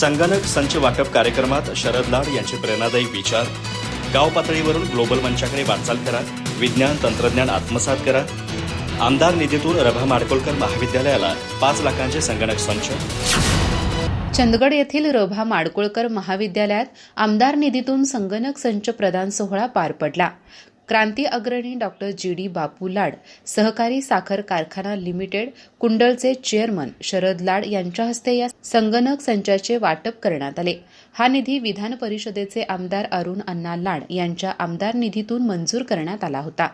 संगणक संच वाटप कार्यक्रमात शरद लाड यांचे प्रेरणादायी विचार. गाव पातळीवरून ग्लोबल मंचाकडे वाटचाल करा. विज्ञान तंत्रज्ञान आत्मसात करा. आमदार निधीतून रभा माडकोळकर महाविद्यालयाला पाच लाखांचे संगणक संच. चंदगड येथील रभा माडकोळकर महाविद्यालयात आमदार निधीतून संगणक संच प्रदान सोहळा पार पडला. क्रांती अग्रणी डॉक्टर जी डी बापू लाड सहकारी साखर कारखाना लिमिटेड कुंडलचे चेअरमन शरद लाड यांच्या हस्ते या संगणक संचाचे वाटप करण्यात आले. हा निधी विधान परिषदेचे आमदार अरुण अण्णा लाड यांच्या आमदार निधीतून मंजूर करण्यात आला होता.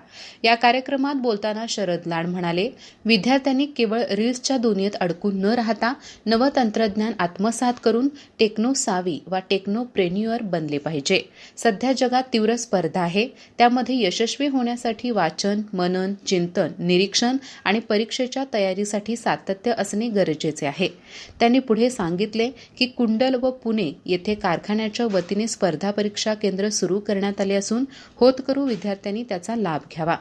या कार्यक्रमात बोलताना शरद लाड म्हणाले विद्यार्थ्यांनी केवळ रील्सच्या दुनियेत अडकून न राहता नवं तंत्रज्ञान आत्मसात करून टेक्नो सावी वा टेक्नो प्रेन्युअर बनले पाहिजे. सध्या जगात तीव्र स्पर्धा आहे. त्यामध्ये यशस्वी होण्यासाठी वाचन मनन चिंतन निरीक्षण आणि परीक्षेच्या तयारीसाठी सातत्य असणे गरजेचे आहे. त्यांनी पुढे सांगितले की कुंडल व पुणे येथे कारखान्याच्या वतीने स्पर्धा परीक्षा केंद्र सुरू करण्यात आले असून होतकरू विद्यार्थ्यांनी त्याचा लाभ घ्यावा.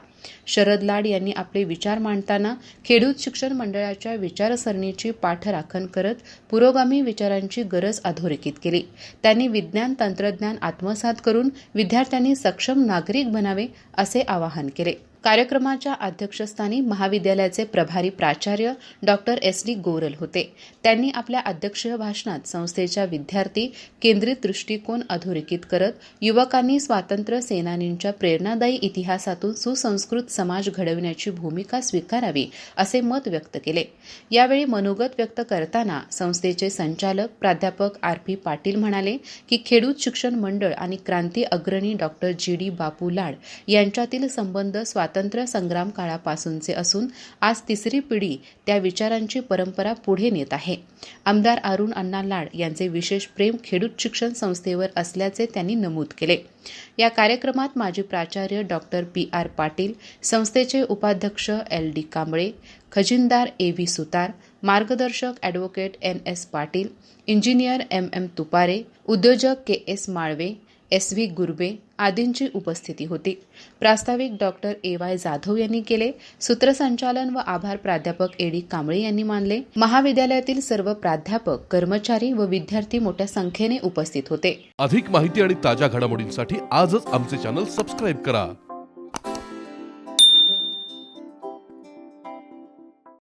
शरद लाड यांनी आपले विचार मांडताना खेडूत शिक्षण मंडळाच्या विचारसरणीची पाठराखण करत पुरोगामी विचारांची गरज अधोरेखित केली. त्यांनी विज्ञान तंत्रज्ञान आत्मसात करून विद्यार्थ्यांनी सक्षम नागरिक बनावे असे आवाहन केले. कार्यक्रमाच्या अध्यक्षस्थानी महाविद्यालयाचे प्रभारी प्राचार्य डॉक्टर एस डी गोरल होते. त्यांनी आपल्या अध्यक्षीय भाषणात संस्थेच्या विद्यार्थी केंद्रित दृष्टिकोन अधोरेखित करत युवकांनी स्वातंत्र्य सेनानींच्या प्रेरणादायी इतिहासातून सुसंस्कृत समाज घडविण्याची भूमिका स्वीकारावी असे मत व्यक्त केले. यावेळी मनोगत व्यक्त करताना संस्थेचे संचालक प्राध्यापक आर पी पाटील म्हणाले की खेडूत शिक्षण मंडळ आणि क्रांती अग्रणी डॉक्टर जी डी बापू लाड यांच्यातील संबंध स्वातंत्र्य संग्राम काळापासूनचे असून आज तिसरी पिढी त्या विचारांची परंपरा पुढे नेत आहे. आमदार अरुण अण्णा लाड यांचे विशेष प्रेम खेडूत शिक्षण संस्थेवर असल्याचे त्यांनी नमूद केले. या कार्यक्रमात माजी प्राचार्य डॉक्टर पी. आर. पाटील संस्थेचे उपाध्यक्ष एल. डी. कांबळे खजिनदार ए. व्ही. सुतार मार्गदर्शक advocate N S. Patil engineer M. M. Tupare उद्योजक K. S. Malve S. V. Gurbe आदींची उपस्थिती होती. प्रास्ताविक डॉक्टर ए वाय जाधव यांनी केले. सूत्रसंचालन व आभार प्राध्यापक ए डी कांबळे यांनी मानले. महाविद्यालयातील सर्व प्राध्यापक कर्मचारी व विद्यार्थी मोठ्या संख्येने उपस्थित होते. अधिक माहिती आणि ताज्या घडामोडींसाठी आजच आमचे चॅनल सबस्क्राईब करा.